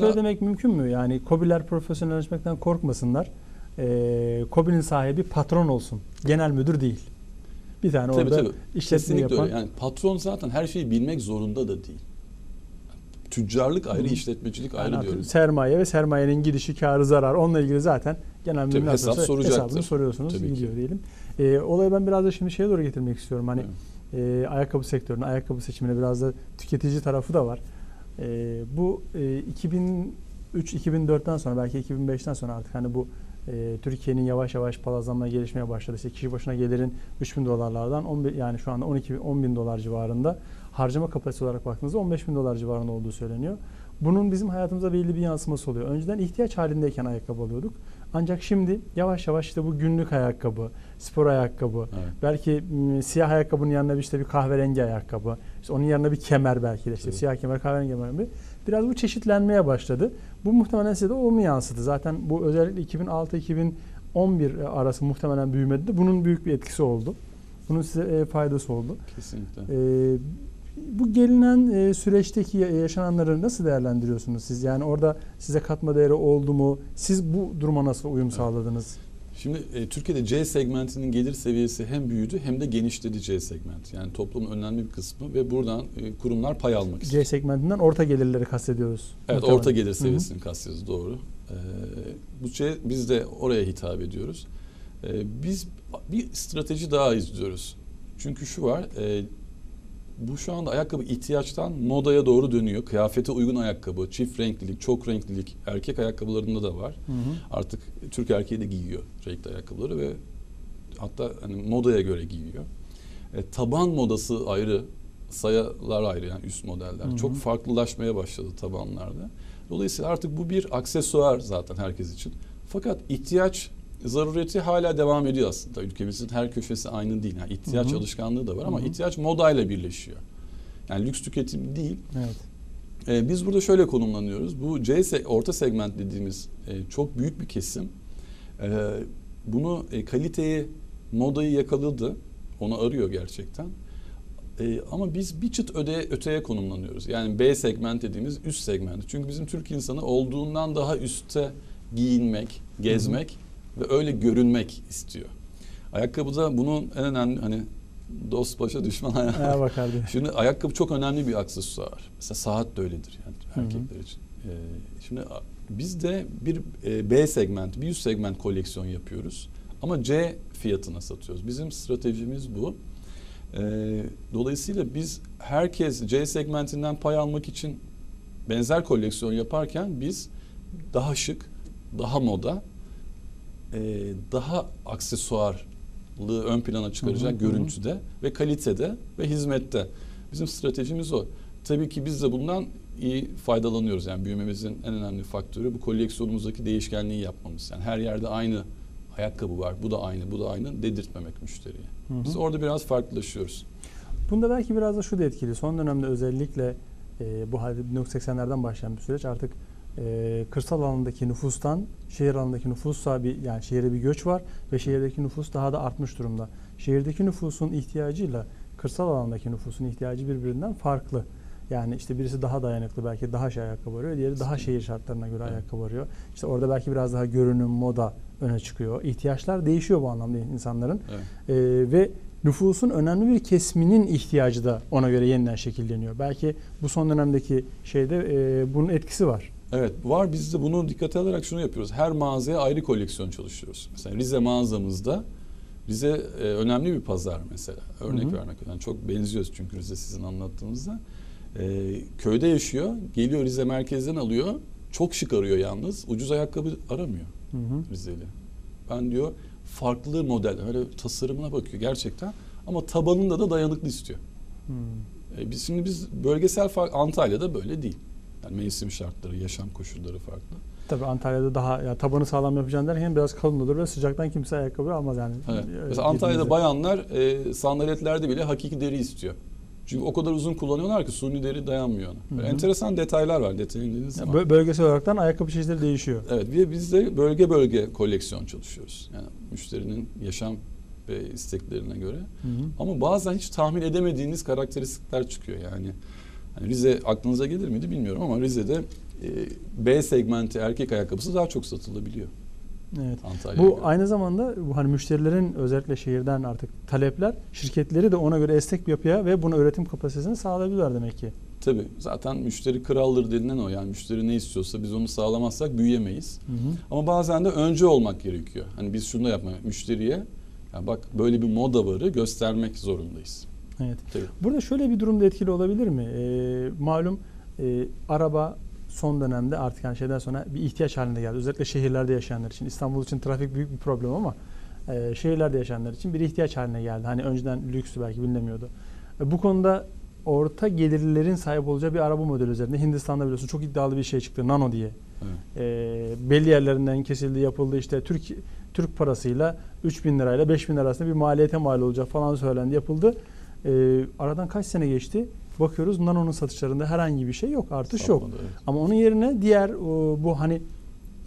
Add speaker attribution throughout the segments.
Speaker 1: şöyle demek mümkün mü? Yani Kobiler profesyonelleşmekten korkmasınlar. Ee, Kobi'nin sahibi patron olsun. Genel müdür değil. Bir tane
Speaker 2: tabii
Speaker 1: orada
Speaker 2: tabii.
Speaker 1: işletme yapan.
Speaker 2: öyle. Yani patron zaten her şeyi bilmek zorunda da değil. Tüccarlık ayrı,
Speaker 1: Hı.
Speaker 2: işletmecilik
Speaker 1: Yani
Speaker 2: ayrı
Speaker 1: artık
Speaker 2: diyoruz.
Speaker 1: sermaye ve sermayenin gidişi, karı, zarar onunla ilgili zaten genel müdür
Speaker 2: hesap soracaktır.
Speaker 1: hesabını soruyorsunuz
Speaker 2: Tabii ki.
Speaker 1: gidiyor diyelim. Ee, olayı ben biraz da şimdi şeye doğru getirmek istiyorum. Hani e, ayakkabı sektörüne, ayakkabı seçimine biraz da tüketici tarafı da var. E, bu e, 2003-2004'ten sonra belki 2005'ten sonra artık hani bu e, Türkiye'nin yavaş yavaş palazlanmaya gelişmeye başladı. İşte kişi başına gelirin 3000 dolarlardan 11, yani şu anda 12 10 bin dolar civarında harcama kapasitesi olarak baktığınızda 15 bin dolar civarında olduğu söyleniyor. Bunun bizim hayatımıza belli bir yansıması oluyor. Önceden ihtiyaç halindeyken ayakkabı alıyorduk. Ancak şimdi yavaş yavaş işte bu günlük ayakkabı, spor ayakkabı,
Speaker 2: Evet.
Speaker 1: belki m, siyah ayakkabının yanına bir işte bir kahverengi ayakkabı, işte onun yanına bir kemer belki de işte
Speaker 2: Evet.
Speaker 1: siyah kemer, kahverengi kemer gibi. Biraz bu çeşitlenmeye başladı. Bu muhtemelen size de olumlu yansıdı. Zaten bu özellikle 2006-2011 arası muhtemelen büyümede de bunun büyük bir etkisi oldu. Bunun size e, faydası oldu.
Speaker 2: Kesinlikle.
Speaker 1: Ee, bu gelinen e, süreçteki ya- yaşananları nasıl değerlendiriyorsunuz siz? Yani orada size katma değeri oldu mu? Siz bu duruma nasıl uyum sağladınız?
Speaker 2: Şimdi e, Türkiye'de C segmentinin gelir seviyesi hem büyüdü hem de genişledi C segment. Yani toplumun önemli bir kısmı ve buradan e, kurumlar pay almak istiyor.
Speaker 1: C segmentinden orta gelirleri kastediyoruz.
Speaker 2: Evet
Speaker 1: Muhtemelen.
Speaker 2: orta gelir seviyesini kastediyoruz doğru. Ee, bu şey, biz de oraya hitap ediyoruz. Ee, biz bir strateji daha izliyoruz. Çünkü şu var, e, bu şu anda ayakkabı ihtiyaçtan modaya doğru dönüyor. Kıyafete uygun ayakkabı, çift renklilik, çok renklilik erkek ayakkabılarında da var.
Speaker 1: Hı hı.
Speaker 2: Artık Türk erkeği de giyiyor renkli ayakkabıları ve hatta hani modaya göre giyiyor. E, taban modası ayrı, sayalar ayrı yani üst modeller.
Speaker 1: Hı hı.
Speaker 2: Çok farklılaşmaya başladı tabanlarda. Dolayısıyla artık bu bir aksesuar zaten herkes için. Fakat ihtiyaç zarureti hala devam ediyor aslında. Ülkemizin her köşesi aynı değil. Yani ihtiyaç
Speaker 1: Hı hı.
Speaker 2: alışkanlığı da var ama
Speaker 1: Hı hı.
Speaker 2: ihtiyaç modayla birleşiyor. Yani lüks tüketim değil.
Speaker 1: Evet.
Speaker 2: Ee, biz burada şöyle konumlanıyoruz. Bu C se- orta segment dediğimiz e, çok büyük bir kesim. Ee, bunu e, kaliteyi, modayı yakaladı. Onu arıyor gerçekten. Ee, ama biz bir çıt öde, öteye konumlanıyoruz. Yani B segment dediğimiz üst segment. Çünkü bizim Türk insanı olduğundan daha üstte giyinmek, gezmek ve öyle görünmek istiyor. Ayakkabıda bunun en önemli hani dost başa düşman.
Speaker 1: Ayağa bakardı.
Speaker 2: Şimdi ayakkabı çok önemli bir aksesuar. Mesela saat de öyledir yani erkekler için. Ee, şimdi biz de bir e, B segment, bir üst segment koleksiyon yapıyoruz. Ama C fiyatına satıyoruz. Bizim stratejimiz bu. Ee, dolayısıyla biz herkes C segmentinden pay almak için benzer koleksiyon yaparken biz daha şık, daha moda, e, daha aksesuarlı ön plana çıkaracak
Speaker 1: Hı hı, hı hı.
Speaker 2: görüntüde ve kalitede ve hizmette. Bizim stratejimiz o. Tabii ki biz de bundan iyi faydalanıyoruz. Yani büyümemizin en önemli faktörü bu koleksiyonumuzdaki değişkenliği yapmamız. Yani her yerde aynı ayakkabı var, bu da aynı, bu da aynı dedirtmemek müşteriye.
Speaker 1: Hı hı.
Speaker 2: Biz orada biraz farklılaşıyoruz.
Speaker 1: Bunda belki biraz da şu da etkili. Son dönemde özellikle e, bu halde 1980'lerden başlayan bir süreç artık e, kırsal alandaki nüfustan şehir alanındaki nüfusa bir yani şehire bir göç var ve şehirdeki nüfus daha da artmış durumda. Şehirdeki nüfusun ihtiyacıyla kırsal alandaki nüfusun ihtiyacı birbirinden farklı. Yani işte birisi daha dayanıklı belki daha şey ayakkabı arıyor. Diğeri daha şehir şartlarına göre
Speaker 2: Evet.
Speaker 1: ayakkabı arıyor. İşte orada belki biraz daha görünüm, moda öne çıkıyor. İhtiyaçlar değişiyor bu anlamda insanların.
Speaker 2: Evet.
Speaker 1: Ee, ve nüfusun önemli bir kesminin ihtiyacı da ona göre yeniden şekilleniyor. Belki bu son dönemdeki şeyde e, bunun etkisi var.
Speaker 2: Evet var biz de bunu dikkate alarak şunu yapıyoruz. Her mağazaya ayrı koleksiyon çalışıyoruz. Mesela Rize mağazamızda Rize e, önemli bir pazar mesela. Örnek
Speaker 1: Hı hı.
Speaker 2: vermek yani çok benziyoruz çünkü Rize sizin anlattığınızda. E, köyde yaşıyor, geliyor Rize merkezden alıyor. Çok şık arıyor yalnız. Ucuz ayakkabı aramıyor
Speaker 1: Hı hı.
Speaker 2: Rizeli. Ben diyor farklı model, öyle tasarımına bakıyor gerçekten. Ama tabanında da dayanıklı istiyor. E, biz şimdi biz bölgesel fark Antalya'da böyle değil. Yani mevsim şartları, yaşam koşulları farklı.
Speaker 1: Tabii Antalya'da daha ya tabanı sağlam yapacaksın derken biraz kalın olur ve sıcaktan kimse ayakkabı almaz yani.
Speaker 2: Evet. Mesela Antalya'da bayanlar e, sandaletlerde bile hakiki deri istiyor. Çünkü o kadar uzun kullanıyorlar ki suni deri dayanmıyor ona.
Speaker 1: Hı hı.
Speaker 2: enteresan detaylar var detayın dediğiniz
Speaker 1: Ya
Speaker 2: zaman.
Speaker 1: bö- bölgesel olaraktan ayakkabı çeşitleri değişiyor.
Speaker 2: Evet ve biz de bölge bölge koleksiyon çalışıyoruz. Yani müşterinin yaşam ve isteklerine göre.
Speaker 1: Hı hı.
Speaker 2: Ama bazen hiç tahmin edemediğiniz karakteristikler çıkıyor yani. Hani Rize aklınıza gelir miydi bilmiyorum ama Rize'de B segmenti erkek ayakkabısı daha çok satılabiliyor
Speaker 1: Evet.
Speaker 2: Antalya'ya
Speaker 1: Bu
Speaker 2: göre.
Speaker 1: aynı zamanda bu hani müşterilerin özellikle şehirden artık talepler şirketleri de ona göre esnek bir yapıya ve buna üretim kapasitesini sağlayabiliyorlar demek ki.
Speaker 2: Tabii zaten müşteri kraldır denilen o yani müşteri ne istiyorsa biz onu sağlamazsak büyüyemeyiz.
Speaker 1: Hı hı.
Speaker 2: Ama bazen de önce olmak gerekiyor. Hani biz şunu da yapmak müşteriye ya bak böyle bir moda varı göstermek zorundayız.
Speaker 1: Evet.
Speaker 2: Tabii.
Speaker 1: Burada şöyle bir durumda etkili olabilir mi? Ee, malum e, araba son dönemde artık yani şeyden sonra bir ihtiyaç haline geldi. Özellikle şehirlerde yaşayanlar için. İstanbul için trafik büyük bir problem ama e, şehirlerde yaşayanlar için bir ihtiyaç haline geldi. Hani önceden lükstü belki bilinemiyordu. E, bu konuda orta gelirlerin sahip olacağı bir araba modeli üzerinde Hindistan'da biliyorsun çok iddialı bir şey çıktı Nano diye.
Speaker 2: Evet.
Speaker 1: E, belli yerlerinden kesildi yapıldı işte Türk Türk parasıyla 3000 lirayla 5000 lira arasında bir maliyete mal olacak falan söylendi yapıldı. E, aradan kaç sene geçti? Bakıyoruz Nano'nun satışlarında herhangi bir şey yok artış yok.
Speaker 2: Sapmadı, evet.
Speaker 1: Ama onun yerine diğer o, bu hani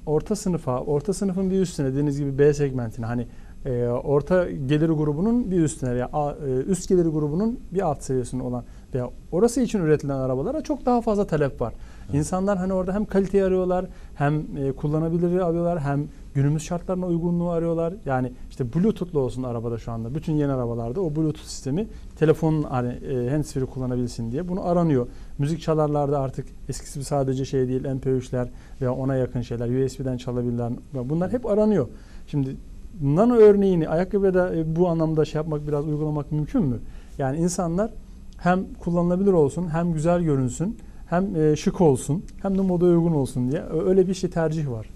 Speaker 1: orta sınıfa, orta sınıfın bir üstüne dediğiniz gibi B segmentine hani e, orta gelir grubunun bir üstüne ya a- e, üst gelir grubunun bir alt seviyesinde olan veya orası için üretilen arabalara çok daha fazla talep var. İnsanlar hani orada hem kaliteyi arıyorlar, hem e, kullanabilirliği arıyorlar, hem günümüz şartlarına uygunluğu arıyorlar. Yani işte Bluetooth'lu olsun arabada şu anda. Bütün yeni arabalarda o Bluetooth sistemi telefonun hani e, handsfree kullanabilsin diye bunu aranıyor. Müzik çalarlarda artık eskisi gibi sadece şey değil MP3'ler veya ona yakın şeyler USB'den çalabilirler. Bunlar hep aranıyor. Şimdi nano örneğini ayakkabıda e, bu anlamda şey yapmak biraz uygulamak mümkün mü? Yani insanlar hem kullanılabilir olsun hem güzel görünsün hem e, şık olsun hem de moda uygun olsun diye öyle bir şey tercih var.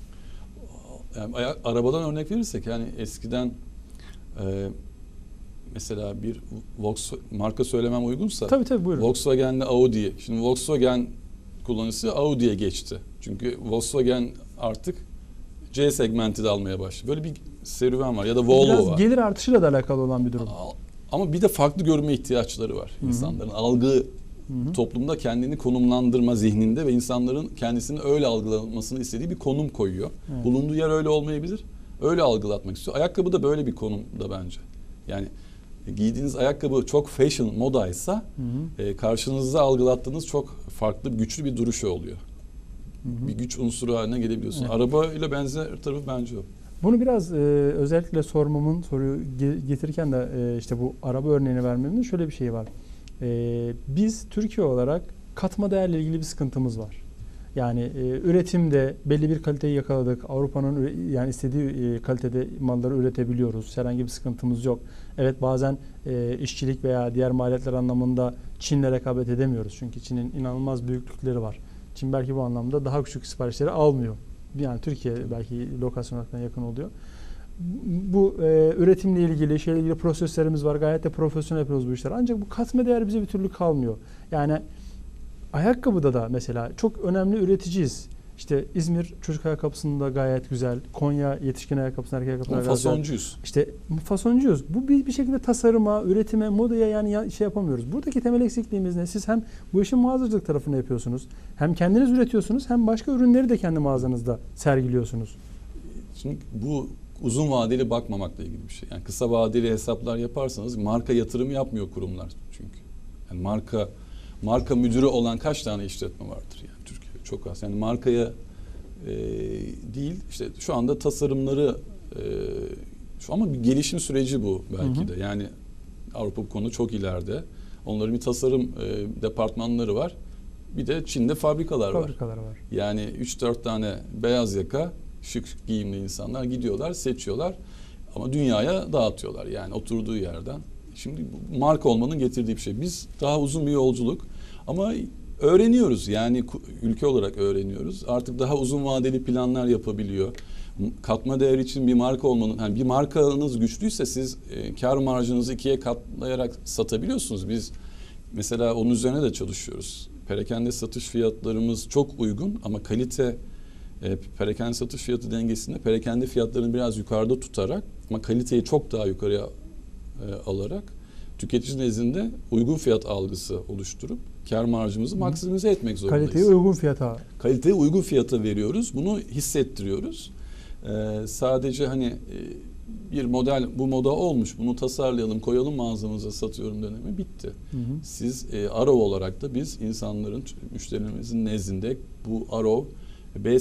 Speaker 2: Yani arabadan örnek verirsek yani eskiden e, mesela bir Volks marka söylemem uygunsa
Speaker 1: Tabii tabii buyurun.
Speaker 2: Volkswagen'le Audi. Şimdi Volkswagen kullanıcısı Audi'ye geçti. Çünkü Volkswagen artık C segmenti de almaya başladı. Böyle bir serüven var ya da Volvo
Speaker 1: Biraz
Speaker 2: var.
Speaker 1: gelir artışıyla da alakalı olan bir durum.
Speaker 2: Ama bir de farklı görme ihtiyaçları var
Speaker 1: Hı hı.
Speaker 2: insanların. Algı
Speaker 1: Hı hı.
Speaker 2: toplumda kendini konumlandırma zihninde ve insanların kendisini öyle algılamasını istediği bir konum koyuyor.
Speaker 1: Evet.
Speaker 2: Bulunduğu yer öyle olmayabilir. Öyle algılatmak istiyor. Ayakkabı da böyle bir konumda bence. Yani giydiğiniz ayakkabı çok fashion, modaysa
Speaker 1: Hı hı.
Speaker 2: e, karşınızda algılattığınız çok farklı, güçlü bir duruşu oluyor.
Speaker 1: Hı hı.
Speaker 2: Bir güç unsuru haline gelebiliyorsun.
Speaker 1: Evet.
Speaker 2: Araba ile benzer tarafı bence o.
Speaker 1: Bunu biraz e, özellikle sormamın soruyu ge- getirirken de e, işte bu araba örneğini vermemin şöyle bir şey var. E, biz Türkiye olarak katma değerle ilgili bir sıkıntımız var. Yani e, üretimde belli bir kaliteyi yakaladık. Avrupa'nın yani istediği e, kalitede malları üretebiliyoruz. Herhangi bir sıkıntımız yok. Evet bazen e, işçilik veya diğer maliyetler anlamında Çin'le rekabet edemiyoruz. Çünkü Çin'in inanılmaz büyüklükleri var. Çin belki bu anlamda daha küçük siparişleri almıyor. Yani Türkiye belki lokasyon olarak yakın oluyor. Bu e, üretimle ilgili, şeyle ilgili proseslerimiz var. Gayet de profesyonel yapıyoruz bu işleri. Ancak bu katma değer bize bir türlü kalmıyor. Yani ayakkabıda da mesela çok önemli üreticiyiz. İşte İzmir çocuk ayakkabısında gayet güzel. Konya yetişkin ayakkabısında erkek ayakkabısında gayet
Speaker 2: fasoncuyuz.
Speaker 1: İşte fasoncuyuz. Bu bir, bir şekilde tasarıma, üretime, modaya yani ya- şey yapamıyoruz. Buradaki temel eksikliğimiz ne? Siz hem bu işin mağazacılık tarafını yapıyorsunuz, hem kendiniz üretiyorsunuz, hem başka ürünleri de kendi mağazanızda sergiliyorsunuz.
Speaker 2: Şimdi bu uzun vadeli bakmamakla ilgili bir şey. Yani kısa vadeli hesaplar yaparsanız marka yatırım yapmıyor kurumlar çünkü. Yani marka marka müdürü olan kaç tane işletme vardır yani Türkiye'de çok az. Yani markaya e, değil işte şu anda tasarımları e, şu ama bir gelişim süreci bu belki
Speaker 1: Hı hı.
Speaker 2: de. Yani Avrupa bu konuda çok ileride. Onların bir tasarım e, departmanları var. Bir de Çin'de fabrikalar var.
Speaker 1: Fabrikalar var.
Speaker 2: Yani 3-4 tane beyaz yaka şık giyimli insanlar gidiyorlar, seçiyorlar ama dünyaya dağıtıyorlar yani oturduğu yerden. Şimdi marka olmanın getirdiği bir şey. Biz daha uzun bir yolculuk ama öğreniyoruz yani ülke olarak öğreniyoruz. Artık daha uzun vadeli planlar yapabiliyor. Katma değer için bir marka olmanın, hani bir markanız güçlüyse siz e, kar marjınızı ikiye katlayarak satabiliyorsunuz. Biz mesela onun üzerine de çalışıyoruz. Perakende satış fiyatlarımız çok uygun ama kalite e, perakende satış fiyatı dengesinde perakende fiyatlarını biraz yukarıda tutarak ama kaliteyi çok daha yukarıya e, alarak tüketici nezdinde uygun fiyat algısı oluşturup kar marjımızı
Speaker 1: Hı.
Speaker 2: maksimize etmek zorundayız.
Speaker 1: Kaliteye uygun fiyata.
Speaker 2: Kaliteye uygun fiyata veriyoruz. Bunu hissettiriyoruz. Ee, sadece hani e, bir model bu moda olmuş bunu tasarlayalım koyalım mağazamıza satıyorum dönemi bitti.
Speaker 1: Hı hı.
Speaker 2: Siz e, Arrow olarak da biz insanların müşterilerimizin nezdinde bu Arrow B